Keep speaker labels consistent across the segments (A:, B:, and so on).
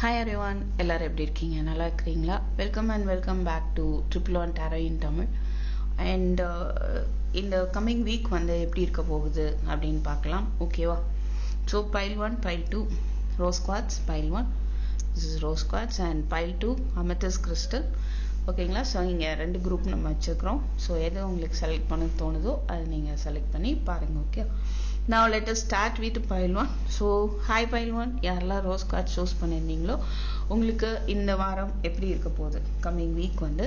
A: Hi அரிவான் எல்லோரும் எப்படி இருக்கீங்க? நல்லா இருக்கிறீங்களா? Welcome and welcome back to triple one tarot in Tamil and இந்த கம்மிங் வீக் வந்து எப்படி இருக்க போகுது அப்படின்னு பார்க்கலாம். ஓகேவா so pile one pile two rose quartz pile one this is rose quartz and pile two amethyst crystal ஓகேங்களா so இங்கே ரெண்டு குரூப் நம்ம வச்சுருக்கிறோம். ஸோ எது உங்களுக்கு செலக்ட் பண்ண தோணுதோ அதை நீங்கள் செலக்ட் பண்ணி பாருங்கள் ஓகே நான் letter start start with pile one. So hi pile யாரெல்லாம் ரோஸ் கார்ட் சூஸ் பண்ணியிருந்தீங்களோ உங்களுக்கு இந்த வாரம் எப்படி இருக்க போகுது? கம்மிங் வீக் வந்து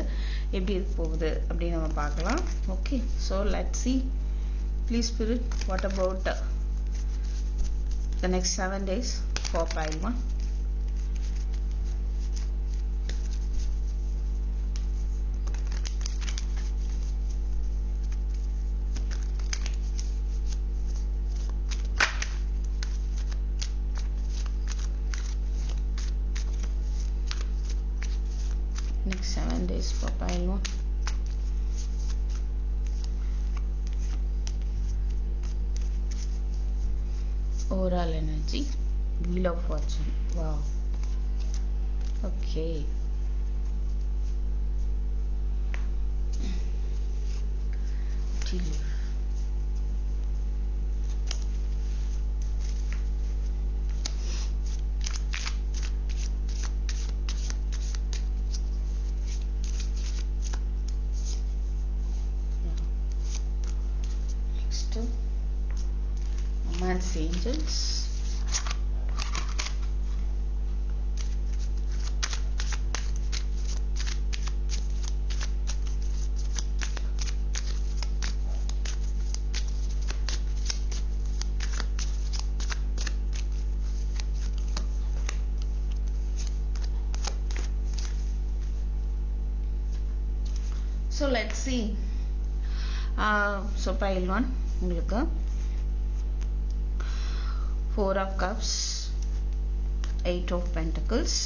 A: எப்படி இருக்க போகுது அப்படின்னு நம்ம பார்க்கலாம். Okay so let see please spirit what about the next seven days for pile Romance Angels. So let's see. So pile one உங்களுக்கு four of cups eight of pentacles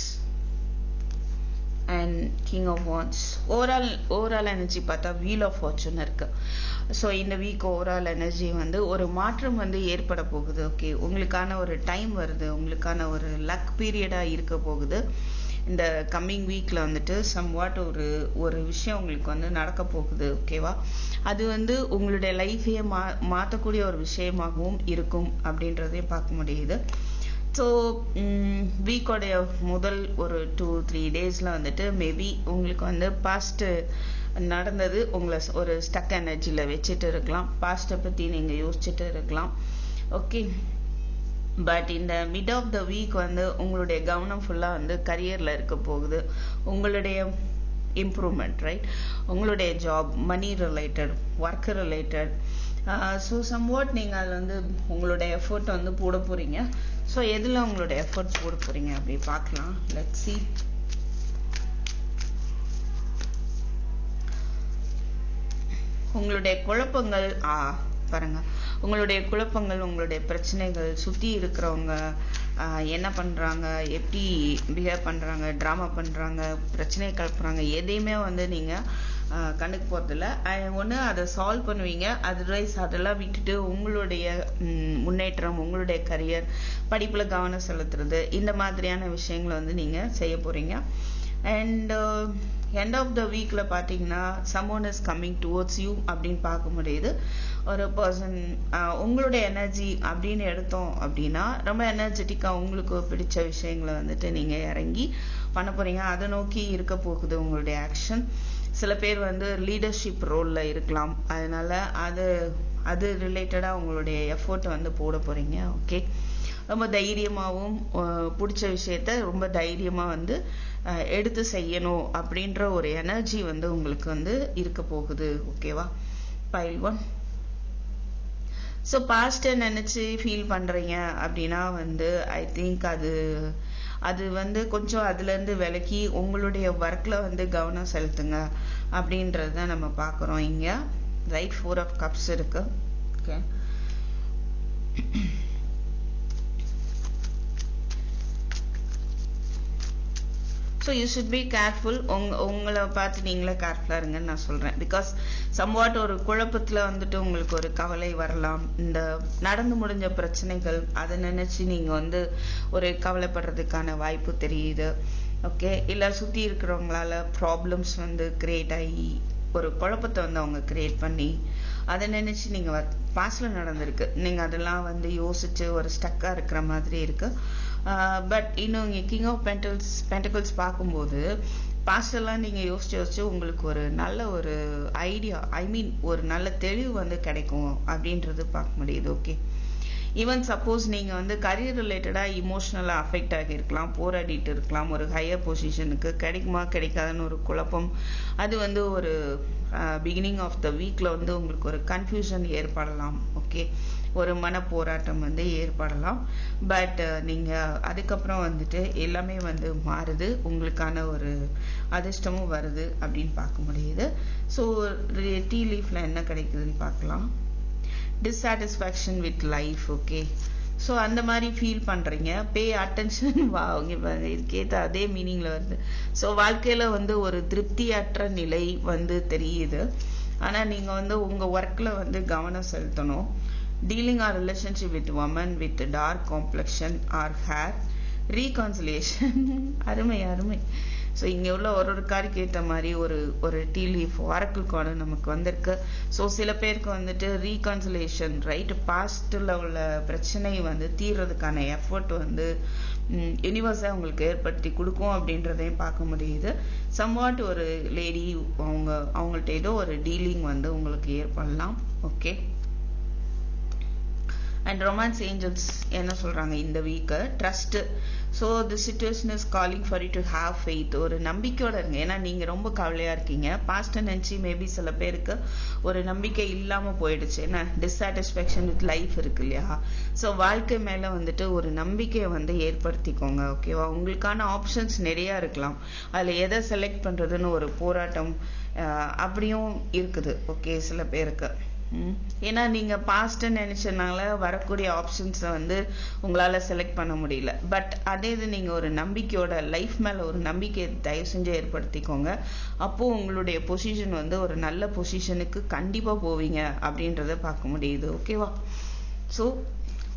A: and king of wands overall overall energy பார்த்தா wheel of fortune இருக்கு. So இந்த week overall energy வந்து ஒரு மாற்றம் வந்து ஏற்பட போகுது ஓகே உங்களுக்கான ஒரு டைம் வருது உங்களுக்கான ஒரு லக் பீரியடாக இருக்க போகுது. இந்த கம்மிங் வீக்கில் வந்துட்டு சம்வாட் ஒரு ஒரு விஷயம் உங்களுக்கு வந்து நடக்க போகுது ஓகேவா அது வந்து உங்களுடைய லைஃபையே மா மாற்றக்கூடிய ஒரு விஷயமாகவும் இருக்கும் அப்படின்றதையும் பார்க்க முடியுது. ஸோ வீக்கோடைய முதல் ஒரு டூ த்ரீ டேஸில் வந்துட்டு மேபி உங்களுக்கு வந்து பாஸ்ட்டு நடந்தது உங்களை ஒரு ஸ்டக் எனர்ஜியில் வச்சுட்டு இருக்கலாம். பாஸ்ட்டை பற்றி நீங்கள் யோசிச்சுட்டு இருக்கலாம். ஓகே பட் இந்த மிட் ஆஃப் த வீக் வந்து உங்களுடைய கவனம் ஃபுல்லாக வந்து கரியரில் இருக்க போகுது. உங்களுடைய இம்ப்ரூவ்மெண்ட் ரைட் உங்களுடைய job money related work related so somewhat நீங்கள் அதில் வந்து உங்களுடைய எஃபர்ட் வந்து போட போகிறீங்க ஸோ எதில் உங்களுடைய எஃபர்ட் போட போகிறீங்க அப்படி பார்க்கலாம். லெட் சி உங்களுடைய குழப்பங்கள் ஆ பாருங்க. உங்களுடைய குழப்பங்கள் உங்களுடைய பிரச்சனைகள் சுற்றி இருக்கிறவங்க என்ன பண்ணுறாங்க எப்படி பிஹேவ் பண்ணுறாங்க ட்ராமா பண்ணுறாங்க பிரச்சனை கலப்புறாங்க எதையுமே வந்து நீங்கள் கண்ணுக்கு போகிறதில்ல ஒன்று அதை சால்வ் பண்ணுவீங்க. அதர்வைஸ் அதெல்லாம் விட்டுட்டு உங்களுடைய முன்னேற்றம் உங்களுடைய கரியர் படிப்பில் கவனம் செலுத்துறது இந்த மாதிரியான விஷயங்களை வந்து நீங்கள் செய்ய போகிறீங்க அண்ட் எண்ட் ஆஃப் த வீக்கில் பார்த்தீங்கன்னா someone is coming towards you அப்படின்னு பார்க்க முடியுது. ஒரு பர்சன் உங்களுடைய எனர்ஜி அப்படின்னு எடுத்தோம் அப்படின்னா ரொம்ப எனர்ஜெட்டிக்காக உங்களுக்கு பிடிச்ச விஷயங்களை வந்துட்டு நீங்கள் இறங்கி பண்ண போகிறீங்க அதை நோக்கி இருக்க போகுது உங்களுடைய ஆக்ஷன் சில பேர் வந்து லீடர்ஷிப் ரோலில் இருக்கலாம். அதனால அது அது ரிலேட்டடாக உங்களுடைய எஃபோர்ட் வந்து போட போகிறீங்க ஓகே ரொம்ப தைரியமாகவும் பிடிச்ச விஷயத்த ரொம்ப தைரியமாக வந்து எடுத்து செய்யணும் அப்படின்ற ஒரு எனர்ஜி வந்து உங்களுக்கு வந்து இருக்க போகுது. ஓகேவா பைல் ஒன் ஸோ பாஸ்ட்டை நினச்சி ஃபீல் பண்ணுறீங்க அப்படின்னா வந்து ஐ திங்க் அது அது வந்து கொஞ்சம் அதுலேருந்து விலக்கி உங்களுடைய ஒர்க்கில் வந்து கவனம் செலுத்துங்க அப்படின்றது தான் நம்ம பார்க்குறோம். இங்கே ரைட் ஃபோர் ஆஃப் கப்ஸ் இருக்கு. Okay so you should be careful உங் உங்களை பார்த்து நீங்களே கேர்ஃபுல்லாக இருங்கன்னு நான் சொல்கிறேன் பிகாஸ் சம்வாட் ஒரு குழப்பத்தில் வந்துட்டு உங்களுக்கு ஒரு கவலை வரலாம். இந்த நடந்து முடிஞ்ச பிரச்சனைகள் அதை நினச்சி நீங்கள் வந்து ஒரு கவலைப்படுறதுக்கான வாய்ப்பு தெரியுது. ஓகே இல்லை சுற்றி இருக்கிறவங்களால ப்ராப்ளம்ஸ் வந்து கிரியேட் ஆகி ஒரு குழப்பத்தை வந்து அவங்க கிரியேட் பண்ணி அதை நினச்சி நீங்கள் பாஸ்டில் நடந்திருக்கு. நீங்கள் அதெல்லாம் வந்து யோசித்து ஒரு ஸ்டக்காக இருக்கிற மாதிரி இருக்குது பட் இன்னும் இங்கே கிங் ஆஃப் பென்டல்ஸ் பென்டபிள்ஸ் பார்க்கும்போது பாஸ்டெல்லாம் நீங்கள் யோசிச்சு யோசிச்சு உங்களுக்கு ஒரு நல்ல ஒரு ஐடியா ஐ மீன் ஒரு நல்ல தெளிவு வந்து கிடைக்கும் அப்படின்றது பார்க்க முடியுது ஓகே ஈவன் சப்போஸ் நீங்கள் வந்து கரியர் ரிலேட்டடாக இமோஷ்னலாக அஃபெக்ட் ஆகியிருக்கலாம் போராடிட்டு இருக்கலாம் ஒரு ஹையர் பொசிஷனுக்கு கிடைக்குமா கிடைக்காதுன்னு ஒரு குழப்பம். அது வந்து ஒரு பிகினிங் ஆஃப் த வீக்கில் வந்து உங்களுக்கு ஒரு கன்ஃபியூஷன் ஏற்படலாம் ஓகே ஒரு மன போராட்டம் வந்து ஏற்படலாம். பட் நீங்கள் அதுக்கப்புறம் வந்துட்டு எல்லாமே வந்து மாறுது உங்களுக்கான ஒரு அதிர்ஷ்டமும் வருது அப்படின்னு பார்க்க முடியுது. ஸோ டீ லீஃப்ல என்ன கிடைக்குதுன்னு பார்க்கலாம். Dissatisfaction with life okay so அந்த மாதிரி ஃபீல் பண்ணுறீங்க பே அட்டென்ஷன் வா அவங்க இதுக்கேற்ற அதே மீனிங்கில் வருது ஸோ வாழ்க்கையில் வந்து ஒரு திருப்தியற்ற நிலை வந்து தெரியுது. ஆனால் நீங்கள் வந்து உங்கள் ஒர்க்கில் வந்து கவனம் செலுத்தணும். Dealing or relationship with woman with dark complexion or hair reconciliation அருமை அருமை. ஸோ இங்கே உள்ள ஒரு ஒரு காரிக்கு ஏற்ற மாதிரி ஒரு ஒரு டீ லீஃப் ஒரக்கு கார்டு நமக்கு வந்திருக்கு. ஸோ சில பேருக்கு வந்துட்டு ரீகன்சலேஷன் ரைட் பாஸ்டில் உள்ள பிரச்சனை வந்து தீர்றதுக்கான எஃபர்ட் வந்து யூனிவர்ஸை உங்களுக்கு ஏற்படுத்தி கொடுக்கும் அப்படின்றதையும் பார்க்க முடியுது. சம்வாட் ஒரு லேடி அவங்க அவங்கள்ட்ட ஏதோ ஒரு டீலிங் வந்து உங்களுக்கு ஏற்படலாம். ஓகே அண்ட் ரொமான்ஸ் ஏஞ்சல்ஸ் என்ன சொல்கிறாங்க இந்த week trust so the situation is calling for you to have faith ஒரு நம்பிக்கையோட இருங்க. ஏன்னா நீங்கள் ரொம்ப கவலையாக இருக்கீங்க. பாஸ்ட்டை நினச்சி மேபி சில பேருக்கு ஒரு நம்பிக்கை இல்லாமல் போயிடுச்சு. என்ன டிஸ்சாட்டிஸ்ஃபேக்ஷன் வித் லைஃப் இருக்கு இல்லையா? ஸோ வாழ்க்கை மேலே வந்துட்டு ஒரு நம்பிக்கையை வந்து ஏற்படுத்திக்கோங்க ஓகேவா உங்களுக்கான ஆப்ஷன்ஸ் நிறையா இருக்கலாம். அதில் எதை செலக்ட் பண்ணுறதுன்னு ஒரு போராட்டம் அப்படியும் இருக்குது ஓகே சில பேருக்கு. ஏன்னா நீங்கள் பாஸ்ட் நினச்சனால வரக்கூடிய ஆப்ஷன்ஸை வந்து உங்களால் செலக்ட் பண்ண முடியல. பட் அதே இது நீங்கள் ஒரு நம்பிக்கையோட லைஃப் மேலே ஒரு நம்பிக்கையை தயவு செஞ்சு ஏற்படுத்திக்கோங்க. அப்போது உங்களுடைய பொசிஷன் வந்து ஒரு நல்ல பொசிஷனுக்கு கண்டிப்பாக போவீங்க அப்படின்றத பார்க்க முடியுது. ஓகேவா so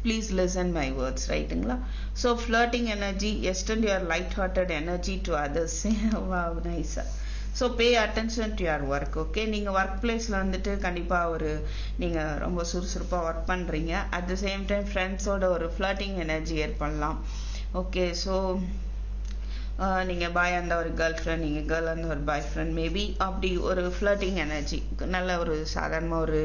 A: please listen my words ரைட்டுங்களா so flirting energy eastern your light hearted energy to others நைஸாக so pay attention to your work okay நீங்கள் ஒர்க் பிளேஸில் வந்துட்டு கண்டிப்பாக ஒரு நீங்கள் ரொம்ப சுறுசுறுப்பாக ஒர்க் பண்ணுறீங்க அட் த சேம் டைம் ஃப்ரெண்ட்ஸோட ஒரு ஃப்ளட்டிங் எனர்ஜி ஏற்படலாம் ஓகே ஸோ நீங்கள் பாய் அந்த ஒரு கேர்ள் ஃப்ரெண்ட் நீங்கள் கேர்ள் அந்த ஒரு பாய் ஃப்ரெண்ட் மேபி அப்படி ஒரு ஃப்ளட்டிங் எனர்ஜி நல்ல ஒரு சாதாரணமாக ஒரு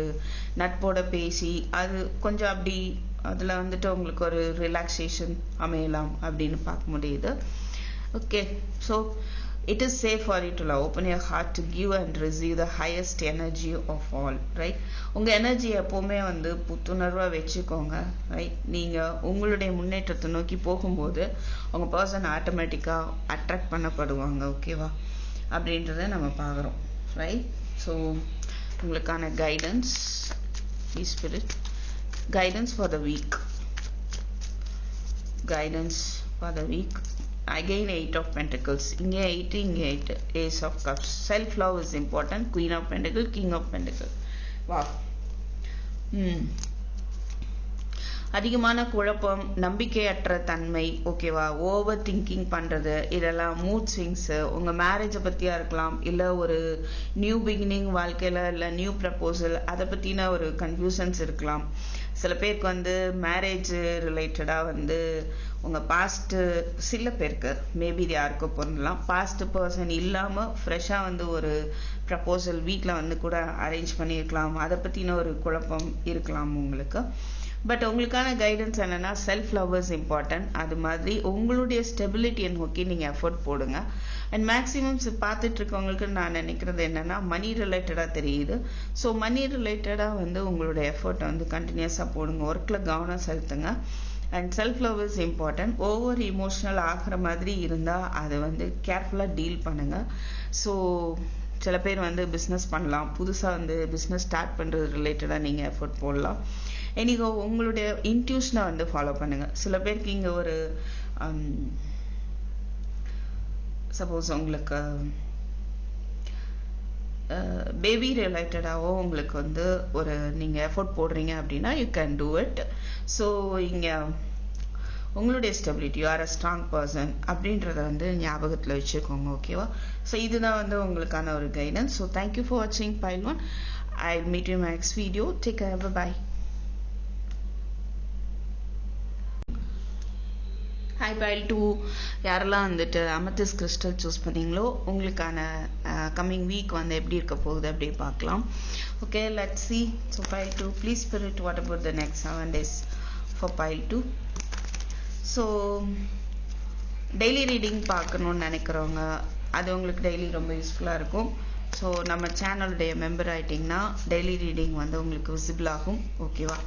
A: நட்போட பேசி அது கொஞ்சம் அப்படி அதில் வந்துட்டு உங்களுக்கு ஒரு ரிலாக்ஸேஷன் அமையலாம் அப்படின்னு பார்க்க முடியுது okay so it is safe for you to love. open your heart to give and receive the highest energy of all right? உங்க எனர்ஜி எப்பவுமே வந்து புத்துணர்வா வச்சுக்கோங்க ரைட் நீங்க உங்களுடைய முன்னேற்றத்தை நோக்கி போகும்போது உங்க பர்சன் ஆட்டோமேட்டிக்கா அட்ராக்ட் பண்ணப்படுவாங்க ஓகேவா அப்படின்றத நம்ம பார்க்குறோம் ரைட் ஸோ உங்களுக்கான guidance spirit guidance for the week guidance for the week again eight of pentacles. இங்கே eight இங்கே eight. Ace of cups. Self love is important. Queen of pentacle king of pentacle wow ம். அதிகமான குழப்பம் நம்பிக்கையற்ற தன்மை. ஓகேவா over thinking பண்றது. இதெல்லாம் மூட் ஸ்விங்ஸு உங்க மேரேஜை பத்தியா இருக்கலாம். இல்லை ஒரு நியூ பிகினிங் வாழ்க்கையில இல்ல நியூ ப்ரப்போசல் அதை பத்தின ஒரு கன்ஃபியூசன்ஸ் இருக்கலாம். சில பேருக்கு வந்து மேரேஜ் ரிலேட்டடாக வந்து உங்கள் பாஸ்ட்டு சில பேருக்கு மேபி இது யாருக்கும் பொருந்தலாம். பாஸ்ட் பர்சன் இல்லாமல் ஃப்ரெஷ்ஷாக வந்து ஒரு ப்ரப்போசல் வீட்டில் வந்து கூட அரேஞ்ச் பண்ணியிருக்கலாம். அதை பற்றின ஒரு குழப்பம் இருக்கலாம் உங்களுக்கு. பட் உங்களுக்கான கைடன்ஸ் என்னென்னா செல்ஃப் லவ் இஸ் இம்பார்ட்டன்ட் அது மாதிரி உங்களுடைய ஸ்டெபிலிட்டியை நோக்கி நீங்கள் எஃபர்ட் போடுங்க. அண்ட் மேக்ஸிமம் பார்த்துட்டு இருக்கவங்களுக்கு நான் நினைக்கிறது என்னென்னா மணி ரிலேட்டடாக தெரியுது. ஸோ மணி ரிலேட்டடாக வந்து உங்களுடைய எஃபர்ட் வந்து கண்டினியூஸாக போடுங்க. ஒர்க்கில் கவனம் செலுத்துங்க. And self love is important over emotional ஆகிற மாதிரி இருந்தால் அதை வந்து கேர்ஃபுல்லாக டீல் பண்ணுங்கள் ஸோ சில பேர் வந்து பிஸ்னஸ் பண்ணலாம். புதுசாக வந்து பிஸ்னஸ் ஸ்டார்ட் பண்ணுறது ரிலேட்டடாக நீங்கள் எஃபர்ட் போடலாம். எனிகோ உங்களுடைய இன்ட்யூஷனை வந்து ஃபாலோ பண்ணுங்க. சில பேருக்கு இங்கே ஒரு um, சப்போஸ் உங்களுக்கு பேபி ரிலேட்டடாகவோ உங்களுக்கு வந்து ஒரு நீங்கள் எஃபோர்ட் போடுறீங்க அப்படின்னா you can do it so இங்கே உங்களுடைய stability or a strong person அப்படின்றத வந்து ஞாபகத்தில் வச்சுக்கோங்க ஓகேவா ஸோ இதுதான் வந்து உங்களுக்கான ஒரு guidance so thank you for வாட்சிங் pile one I meet you next video take care bye pile two யாரெல்லாம் வந்துட்டு அமத்திஸ் கிறிஸ்டல் சூஸ் பண்ணீங்களோ உங்களுக்கான கம்மிங் வீக் வந்து எப்படி இருக்க போகுது அப்படியே பார்க்கலாம். Okay let see so pile two please spirit what about the next seven days for pile two so daily reading பார்க்கணுன்னு நினைக்கிறவங்க அது உங்களுக்கு டெய்லி ரொம்ப யூஸ்ஃபுல்லாக இருக்கும். ஸோ நம்ம சேனலுடைய மெம்பர் ஆகிட்டிங்கன்னா டெய்லி ரீடிங் வந்து உங்களுக்கு விசிபிள் ஆகும். ஓகேவா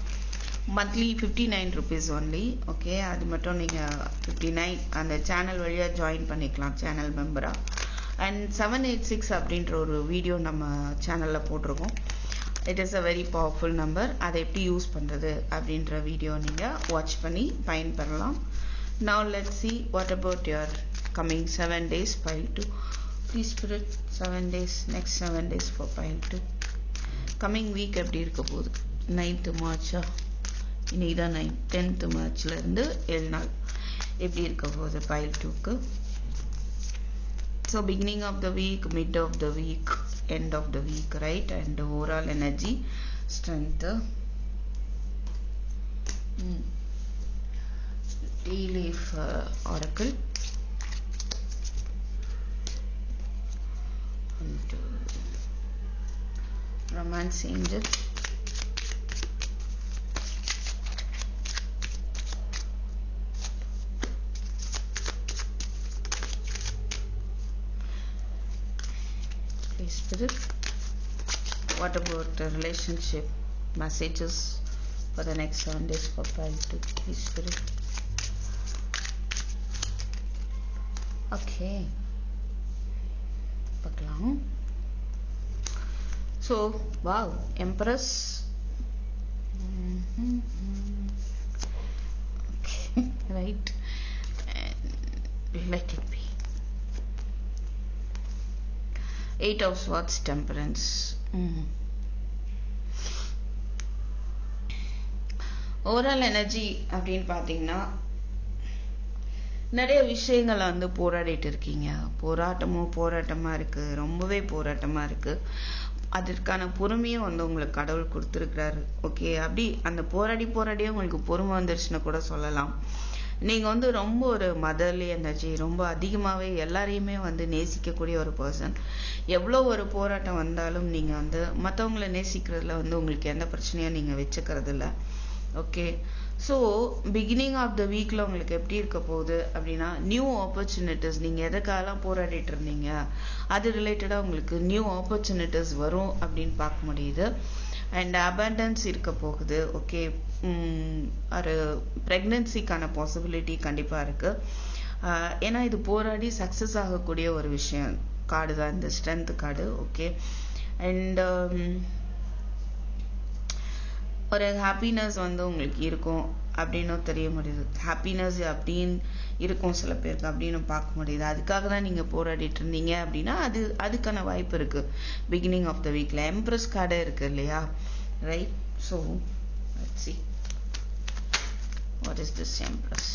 A: monthly fifty nine rupees only okay அது மட்டும் நீங்கள் ஃபிஃப்டி நைன் அந்த சேனல் வழியாக ஜாயின் பண்ணிக்கலாம் சேனல் மெம்பராக அண்ட் செவன் எயிட் சிக்ஸ் அப்படின்ற ஒரு வீடியோ நம்ம சேனலில் போட்டிருக்கோம். It is a very powerful number அதை எப்படி யூஸ் பண்ணுறது அப்படின்ற வீடியோ நீங்கள் வாட்ச் பண்ணி பயன்பெறலாம். Now let see what about your coming seven days pile two please spirit seven days next seven days for pile two coming week எப்படி இருக்க போகுது? நைன்த்து மார்ச்சா இன்னைக்கு தான் நைன் டென்த்து மார்ச்லேருந்து ஏழு நாள் எப்படி இருக்க போகுது பைல் டூக்கு so beginning of the week mid of the week end of the week right and overall energy strength mm. tea leaf uh, oracle and uh, romance angel What about the relationship messages for the next seven days for pile to please spirit okay பார்க்கலாம் so wow empress mm-hmm. okay right and let it be eight of overall energy அப்படின்னு பார்த்தீங்கன்னா நிறைய விஷயங்களை வந்து போராடிட்டு இருக்கீங்க. போராட்டமும் போராட்டமாக இருக்குது ரொம்பவே போராட்டமாக இருக்குது அதற்கான பொறுமையும் வந்து உங்களுக்கு கடவுள் கொடுத்துருக்கிறாரு. ஓகே அப்படி அந்த போராடி போராடியே உங்களுக்கு பொறுமை வந்துருச்சுன்னு கூட சொல்லலாம். நீங்கள் வந்து ரொம்ப ஒரு மதர்லி எனர்ஜி ரொம்ப அதிகமாகவே எல்லாரையுமே வந்து நேசிக்கக்கூடிய ஒரு பர்சன் எவ்வளோ ஒரு போராட்டம் வந்தாலும் நீங்கள் வந்து மற்றவங்கள நேசிக்கிறதுல வந்து உங்களுக்கு எந்த பிரச்சனையும் நீங்கள் வச்சுக்கிறது இல்லை okay so beginning of the வீக்கில் உங்களுக்கு எப்படி இருக்க போகுது அப்படின்னா நியூ ஆப்பர்ச்சுனிட்டிஸ் நீங்கள் எதுக்காகலாம் போராடிட்டு இருந்தீங்க? அது ரிலேட்டடாக உங்களுக்கு நியூ ஆப்பர்ச்சுனிட்டிஸ் வரும் அப்படின்னு பார்க்க முடியுது. அண்ட் அபண்டன்ஸ் இருக்க போகுது. ஓகே ஒரு ப்ரெக்னென்சிக்கான பாசிபிலிட்டி கண்டிப்பாக இருக்குது ஏன்னா இது போராடி சக்ஸஸ் ஆகக்கூடிய ஒரு விஷயம். கார்டு தான் இந்த ஸ்ட்ரென்த் கார்டு ஓகே அண்ட் ஒரு ஹாப்பினஸ் வந்து உங்களுக்கு இருக்கும் அப்படின்னும் தெரிய முடியுது. ஹாப்பினஸ் அப்படின்னு இருக்கும் சில பேருக்கு அப்படின்னு பார்க்க முடியுது. அதுக்காக தான் நீங்கள் போராடிட்டு இருந்தீங்க அப்படின்னா அது அதுக்கான வாய்ப்பு இருக்குது பிகினிங் ஆஃப் த வீக்கில் எம்ப்ரஸ் கார்டே இருக்குது இல்லையா? Right so see what is this empress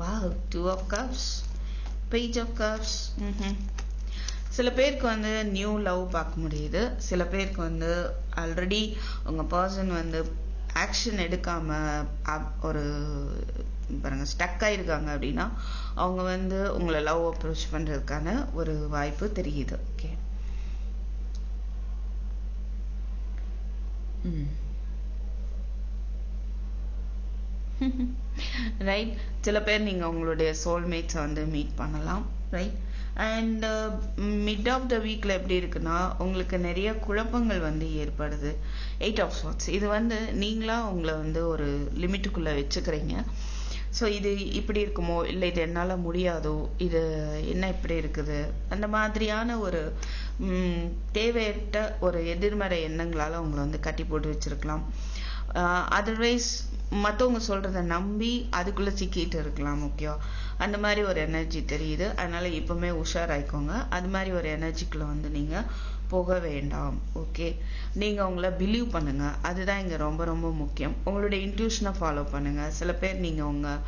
A: வா two of cups page of cups hmm hmm சில பேருக்கு வந்து நியூ லவ் பார்க்க முடியுது. சில பேருக்கு வந்து ஆல்ரெடி உங்கள் பர்சன் வந்து ஆக்ஷன் எடுக்காம ஒரு பாருங்க ஸ்டக் ஆயிருக்காங்க அப்படின்னா அவங்க வந்து உங்களை லவ் அப்ரோச் பண்ணுறதுக்கான ஒரு வாய்ப்பு தெரியுது. ஓகே ரைட் சில பேர் நீங்கள் உங்களுடைய சோல்மேட்ஸை வந்து மீட் பண்ணலாம். Right and mid of the வீக்கில் எப்படி இருக்குன்னா உங்களுக்கு நிறைய குழப்பங்கள் வந்து ஏற்படுது. எயிட் ஆஃப் ஸ்வாட்ஸ் இது வந்து நீங்களாக உங்களை வந்து ஒரு லிமிட்டுக்குள்ளே வச்சுக்கிறீங்க. ஸோ இது இப்படி இருக்குமோ இல்லை இது என்னால் முடியாதோ இது என்ன இப்படி இருக்குது? அந்த மாதிரியான ஒரு தேவையற்ற ஒரு எதிர்மறை எண்ணங்களால் உங்களை வந்து கட்டி போட்டு வச்சுருக்கலாம். அதர்வைஸ் uh, மற்றவங்க சொல்கிறத நம்பி அதுக்குள்ளே சிக்கிட்டு இருக்கலாம் முக்கியம் அந்த மாதிரி ஒரு எனர்ஜி தெரியுது. அதனால் இப்பவுமே உஷாராயிக்கோங்க. அது மாதிரி ஒரு எனர்ஜிக்குள்ளே வந்து நீங்கள் போக வேண்டாம் ஓகே நீங்கள் உங்களை பிலீவ் பண்ணுங்கள் அதுதான் இங்கே ரொம்ப ரொம்ப முக்கியம். உங்களுடைய இன்ட்யூஷனை ஃபாலோ பண்ணுங்கள் சில பேர் நீங்கள் உங்கள்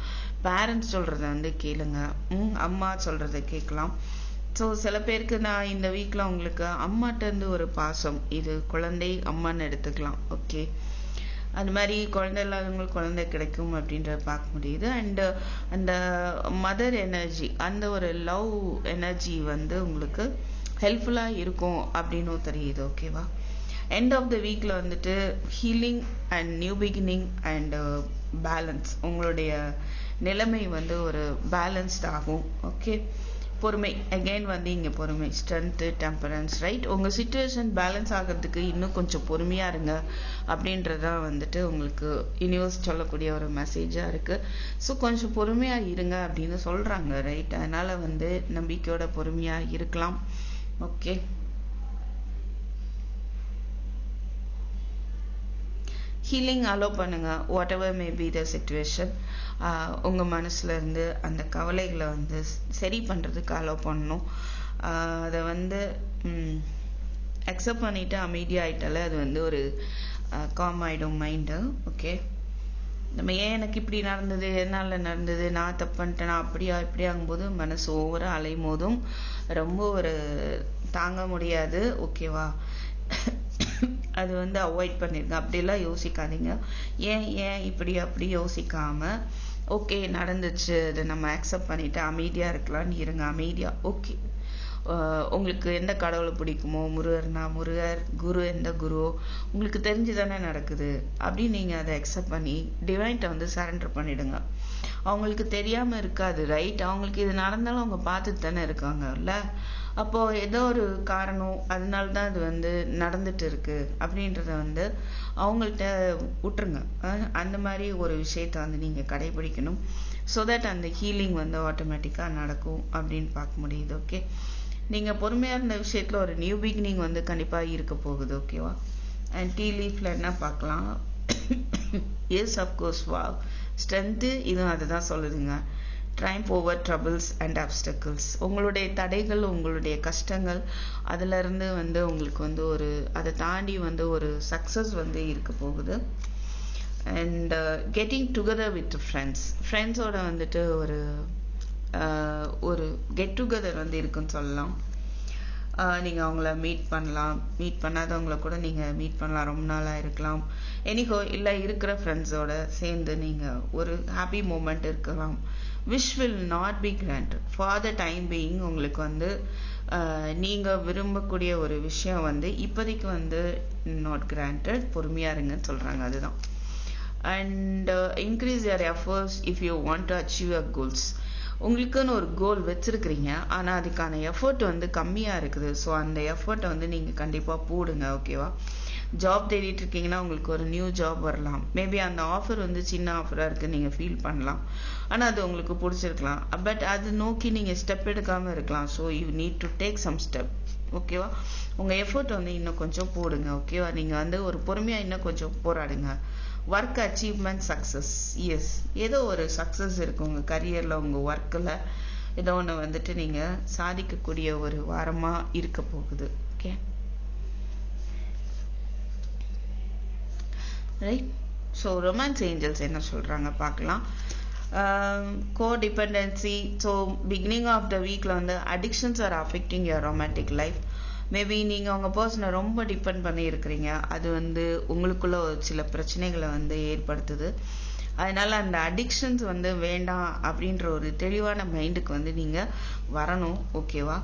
A: பேரண்ட்ஸ் சொல்கிறத வந்து கேளுங்க. ம், அம்மா சொல்கிறத கேட்கலாம். ஸோ சில பேருக்கு நான் இந்த வீக்கில் உங்களுக்கு அம்மாட்டேருந்து ஒரு பாசம். இது குழந்தை அம்மான்னு எடுத்துக்கலாம் ஓகே அந்த மாதிரி குழந்தை இல்லாதவங்களுக்கு குழந்தை கிடைக்கும் அப்படின்றத பார்க்க முடியுது. அண்டு அந்த மதர் எனர்ஜி அந்த ஒரு லவ் எனர்ஜி வந்து உங்களுக்கு ஹெல்ப்ஃபுல்லாக இருக்கும் அப்படின்னும் தெரியுது ஓகேவா எண்ட் ஆஃப் த வீக்கில் வந்துட்டு healing and new beginning and balance உங்களுடைய நிலைமை வந்து ஒரு பேலன்ஸ்ட் ஆகும் ஓகே பொறுமை. அகைன் வந்து இங்கே பொறுமை. ஸ்ட்ரென்த்து டெம்பரன்ஸ் ரைட் உங்கள் சுச்சுவேஷன் பேலன்ஸ் ஆகிறதுக்கு இன்னும் கொஞ்சம் பொறுமையாக இருங்க அப்படின்றதான் வந்துட்டு உங்களுக்கு யூனிவர்ஸ் சொல்லக்கூடிய ஒரு மெசேஜாக இருக்குது ஸோ கொஞ்சம் பொறுமையாக இருங்க அப்படின்னு சொல்கிறாங்க ரைட் அதனால் வந்து நம்பிக்கையோட பொறுமையாக இருக்கலாம். ஓகே ஹீலிங் அலோ பண்ணுங்க. Whatever may be the situation உங்க மனசுல இருந்து அந்த கவலைகளை வந்து சரி பண்றதுக்கு அலோ பண்ணணும். அதை வந்து அக்செப்ட் பண்ணிட்டு அமைதியாயிட்டாலே அது வந்து ஒரு காம் ஆயிடும் மைண்டு ஓகே நம்ம ஏன் எனக்கு இப்படி நடந்தது என்னால நடந்தது நான் தப்பு பண்ணிட்டேனா அப்படியா இப்படி ஆகும்போது மனசு ஓவரா அலையும் போதும் ரொம்ப ஒரு தாங்க முடியாது. ஓகேவா அது வந்து அவாய்ட் பண்ணிடுங்க அப்படியெல்லாம் யோசிக்காதீங்க. ஏன் ஏன் இப்படி அப்படி யோசிக்காமல் ஓகே நடந்துச்சு. அதை நம்ம அக்செப்ட் பண்ணிவிட்டு அமைதியாக இருக்கலாம்னு இருங்க. அமைதியாக ஓகே உங்களுக்கு எந்த கடவுளை பிடிக்குமோ முருகர்னா முருகர் குரு எந்த குருவோ உங்களுக்கு தெரிஞ்சு தானே நடக்குது. அப்படின்னு நீங்கள் அதை அக்செப்ட் பண்ணி டிவைன்ட்ட வந்து சரண்டர் பண்ணிடுங்க. அவங்களுக்கு தெரியாமல் இருக்காது ரைட் அவங்களுக்கு இது நடந்தாலும் அவங்க பார்த்துட்டு தானே இருக்காங்கல்ல அப்போ ஏதோ ஒரு காரணம் அதனால தான் இது வந்து நடந்துட்டு இருக்கு அப்படின்றத வந்து அவங்கள்ட்ட விட்டுருங்க. அந்த மாதிரி ஒரு விஷயத்த வந்து நீங்க கடைபிடிக்கணும். ஸோ தட் அந்த ஹீலிங் வந்து ஆட்டோமேட்டிக்காக நடக்கும் அப்படின்னு பார்க்க முடியுது ஓகே நீங்கள் பொறுமையாக இருந்த விஷயத்தில் ஒரு நியூ பிகினிங் வந்து கண்டிப்பாக இருக்க போகுது ஓகேவா அண்ட் டீ லீஃப்ல என்ன பார்க்கலாம்? எஸ் அப்கோர்ஸ் வா ஸ்ட்ரென்த்து இதுவும் அதுதான் சொல்லுதுங்க. Triumph over troubles and obstacles உங்களுடைய தடைகள் உங்களுடைய கஷ்டங்கள் அதிலிருந்து வந்து உங்களுக்கு வந்து ஒரு அதை தாண்டி வந்து ஒரு சக்ஸஸ் வந்து இருக்க போகுது. And getting together with friends ஃப்ரெண்ட்ஸோட வந்துட்டு ஒரு uh, ஒரு கெட் டுகெதர் வந்து இருக்குன்னு சொல்லலாம். Uh, நீங்கள் அவங்கள மீட் பண்ணலாம். மீட் பண்ணாதவங்கள கூட நீங்கள் மீட் பண்ணலாம். ரொம்ப நாளாக இருக்கலாம். எனிஹோ இல்லை இருக்கிற ஃப்ரெண்ட்ஸோட சேர்ந்து நீங்கள் ஒரு ஹாப்பி மூமெண்ட் இருக்கலாம். Wish will not be granted for the time being உங்களுக்கு வந்து நீங்கள் விரும்பக்கூடிய ஒரு விஷயம் வந்து இப்போதைக்கு வந்து நாட் கிராண்டட் பொறுமையாக இருங்கன்னு சொல்கிறாங்க அதுதான். And increase your efforts if you want to achieve a goals உங்களுக்குன்னு ஒரு கோல் வச்சுருக்கிறீங்க ஆனால் அதுக்கான எஃபர்ட் வந்து கம்மியாக இருக்குது. ஸோ அந்த எஃபர்ட்டை வந்து நீங்கள் கண்டிப்பாக போடுங்க ஓகேவா ஜாப் தேடிட்டு இருக்கீங்கன்னா உங்களுக்கு ஒரு நியூ ஜாப் வரலாம். மேபி அந்த ஆஃபர் வந்து சின்ன ஆஃபராக இருக்குது நீங்கள் ஃபீல் பண்ணலாம். ஆனால் அது உங்களுக்கு பிடிச்சிருக்கலாம். பட் அது நோக்கி நீங்கள் ஸ்டெப் எடுக்காமல் இருக்கலாம். So you need to take some step ஓகேவா உங்கள் எஃபர்ட் வந்து இன்னும் கொஞ்சம் போடுங்க. ஓகேவா நீங்கள் வந்து ஒரு பொறுமையாக இன்னும் கொஞ்சம் போராடுங்க. ஒர்க் அச்சீவ்மெண்ட் சக்ஸஸ் எஸ் ஏதோ ஒரு சக்சஸ் இருக்கு உங்கள் கரியரில் உங்கள் ஒர்க்கில் ஏதோ ஒன்று வந்துட்டு நீங்கள் சாதிக்கக்கூடிய ஒரு வாரமாக இருக்க போகுது. ரைட் ஸோ ரொமான்ஸ் ஏஞ்சல்ஸ் என்ன சொல்கிறாங்க பார்க்கலாம். Codependency so beginning of the வீக்கில் வந்து addictions are affecting your romantic life maybe நீங்கள் உங்கள் பர்சனை ரொம்ப டிபெண்ட் பண்ணி இருக்கிறீங்க அது வந்து உங்களுக்குள்ள ஒரு சில பிரச்சனைகளை வந்து ஏற்படுத்துது. அதனால் அந்த அடிக்ஷன்ஸ் வந்து வேண்டாம் அப்படின்ற ஒரு தெளிவான மைண்டுக்கு வந்து நீங்கள் வரணும். ஓகேவா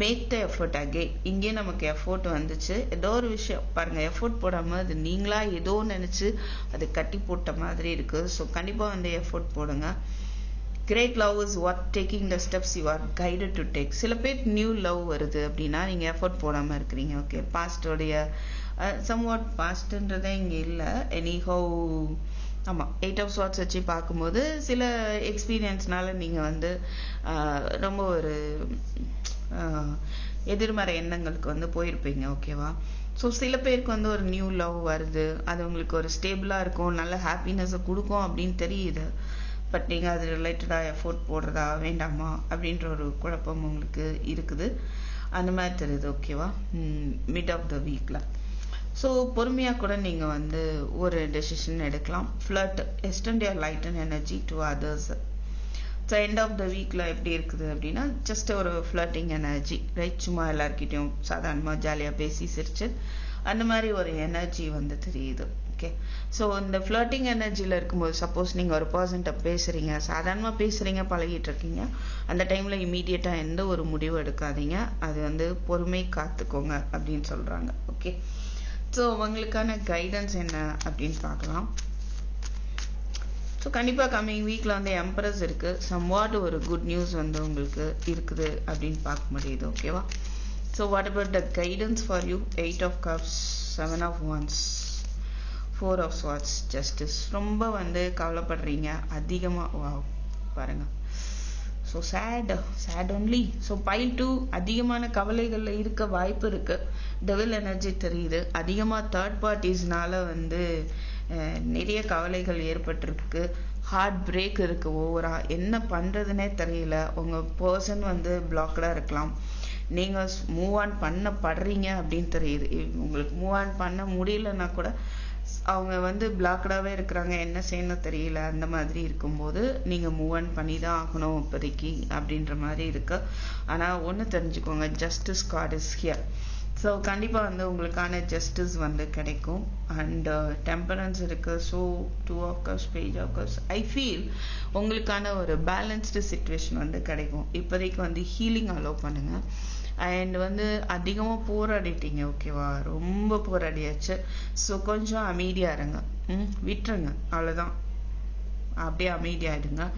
A: மேக் த எஃபர்ட் அகெயின் இங்கே நமக்கு எஃபோர்ட் வந்துச்சு. ஏதோ ஒரு விஷயம். பாருங்கள் எஃபோர்ட் போடாமல் அது நீங்களாக ஏதோ நினச்சி அது கட்டி போட்ட மாதிரி இருக்குது ஸோ கண்டிப்பாக வந்து எஃபோர்ட் போடுங்க. Great love is what taking the steps you are guided to take சில பேர் நியூ லவ் வருது அப்படின்னா நீங்கள் எஃபோர்ட் போடாமல் இருக்கிறீங்க. ஓகே பாஸ்டோடைய சம் வாட் பாஸ்ட்ன்றதே இங்கே இல்லை. எனி ஹவு ஆமாம் எயிட் ஆஃப் ஸ்வாட்ஸ் வச்சு பார்க்கும்போது சில எக்ஸ்பீரியன்ஸ்னால நீங்கள் வந்து ரொம்ப ஒரு எதிர்மறை எண்ணங்களுக்கு வந்து போயிருப்பீங்க ஓகேவா? ஸோ சில பேருக்கு வந்து ஒரு நியூ லவ் வருது அது உங்களுக்கு ஒரு ஸ்டேபிளாக இருக்கும் நல்ல ஹாப்பினஸை கொடுக்கும் அப்படின்னு தெரியுது. பட் நீங்கள் அது ரிலேட்டடாக எஃபோர்ட் போடுறதா வேண்டாமா? அப்படின்ற ஒரு குழப்பம் உங்களுக்கு இருக்குது. அந்த மாதிரி தெரியுது ஓகேவா? மிட் ஆஃப் த வீக்கில் ஸோ பொறுமையாக கூட நீங்கள் வந்து ஒரு டெசிஷன் எடுக்கலாம். Flirt extend your light and energy to others so end of the வீக்கில் எப்படி இருக்குது அப்படின்னா ஜஸ்ட் ஒரு ஃப்ளட்டிங் எனர்ஜி ரைட் சும்மா எல்லாருக்கிட்டையும் சாதாரணமாக ஜாலியாக பேசி சிரிச்சு அந்த மாதிரி ஒரு எனர்ஜி வந்து தெரியுது ஓகே ஸோ இந்த ஃப்ளட்டிங் எனர்ஜியில் இருக்கும்போது சப்போஸ் நீங்கள் ஒரு பர்சன்ட்ட பேசுகிறீங்க சாதாரணமாக பேசுகிறீங்க பழகிட்டு இருக்கீங்க அந்த டைமில் இமீடியட்டாக எந்த ஒரு முடிவு எடுக்காதீங்க அது வந்து பொறுமை காத்துக்கோங்க அப்படின்னு சொல்கிறாங்க ஓகே ஸோ உங்களுக்கான கைடன்ஸ் என்ன அப்படின்னு பார்க்கலாம். ஸோ கண்டிப்பாக கம்மிங் வீக்கில் வந்து எம்பரஸ் இருக்குது சம்வாட் ஒரு குட் நியூஸ் வந்து உங்களுக்கு இருக்குது அப்படின்னு பார்க்க முடியுது ஓகேவா so what about the guidance for you eight of cups seven of wands four of swords justice ரொம்ப வந்து கவலைப்படுறீங்க. அதிகமாக வா பாருங்க. So sad sad only so pile two அதிகமான கவலைகளில் இருக்க வாய்ப்பு இருக்குது டெவில் எனர்ஜி தெரியுது. அதிகமாக தேர்ட் பார்ட்டிஸ்னால வந்து நிறைய கவலைகள் ஏற்பட்டிருக்கு. ஹார்ட் பிரேக் இருக்குது ஓவராக என்ன பண்ணுறதுனே தெரியல. உங்கள் பர்சன் வந்து பிளாக்டாக இருக்கலாம். நீங்கள் மூவ் ஆன் பண்ண படுறீங்க அப்படின்னு தெரியுது. உங்களுக்கு மூவ் ஆன் பண்ண முடியலன்னா கூட அவங்க வந்து பிளாக்டாகவே இருக்கிறாங்க. என்ன செய்யணும் தெரியல. அந்த மாதிரி இருக்கும்போது நீங்கள் மூவ் ஆன் பண்ணி தான் ஆகணும் இப்போதைக்கு அப்படின்ற மாதிரி இருக்கு. ஆனால் ஒன்று தெரிஞ்சுக்கோங்க. Justice god is here so கண்டிப்பாக வந்து உங்களுக்கான ஜஸ்டிஸ் வந்து கிடைக்கும். அண்ட் டெம்பரன்ஸ் இருக்குது so two of page of I feel உங்களுக்கான ஒரு பேலன்ஸ்டு சுச்சுவேஷன் வந்து கிடைக்கும். இப்போதைக்கு வந்து ஹீலிங் அலோவ் பண்ணுங்கள் அண்ட் வந்து அதிகமாக போராடிட்டீங்க ஓகேவா ரொம்ப போராடியாச்சு. ஸோ கொஞ்சம் அமைதியாக இருங்க. ம் விட்டுருங்க. அவ்வளோதான் அப்படியே அமைதியாயிடுங்க.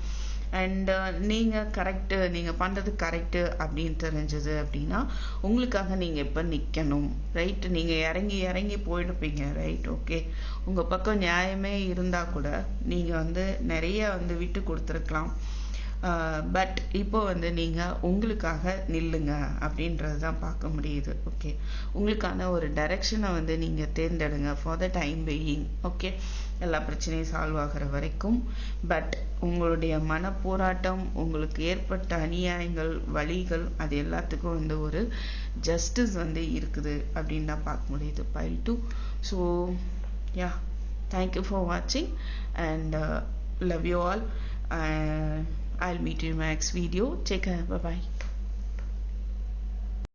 A: அண்டு uh, நீங்கள் கரெக்டு நீங்கள் பண்ணுறது கரெக்டு அப்படின்னு தெரிஞ்சது அப்படின்னா உங்களுக்காக நீங்கள் எப்போ நிற்கணும் ரைட்டு நீங்கள் இறங்கி இறங்கி போயிடுப்பீங்க ரைட் ஓகே உங்கள் பக்கம் நியாயமே இருந்தால் கூட நீங்கள் வந்து நிறைய வந்து விட்டு கொடுத்துருக்கலாம். பட் இப்போ வந்து நீங்கள் உங்களுக்காக நில்லுங்க அப்படின்றது தான் பார்க்க முடியுது. ஓகே உங்களுக்கான ஒரு டைரக்ஷனை வந்து நீங்கள் தேர்ந்தெடுங்க for the time being okay எல்லா பிரச்சனையும் சால்வ் ஆகிற வரைக்கும். பட் உங்களுடைய மன போராட்டம் உங்களுக்கு ஏற்பட்ட அநியாயங்கள் வழிகள் அது எல்லாத்துக்கும் வந்து ஒரு ஜஸ்டிஸ் வந்து இருக்குது அப்படின்னு தான் பார்க்க முடியுது pile two so yeah thank you for வாட்சிங் and love you all I'll meet you in my next video. Take care. Bye bye.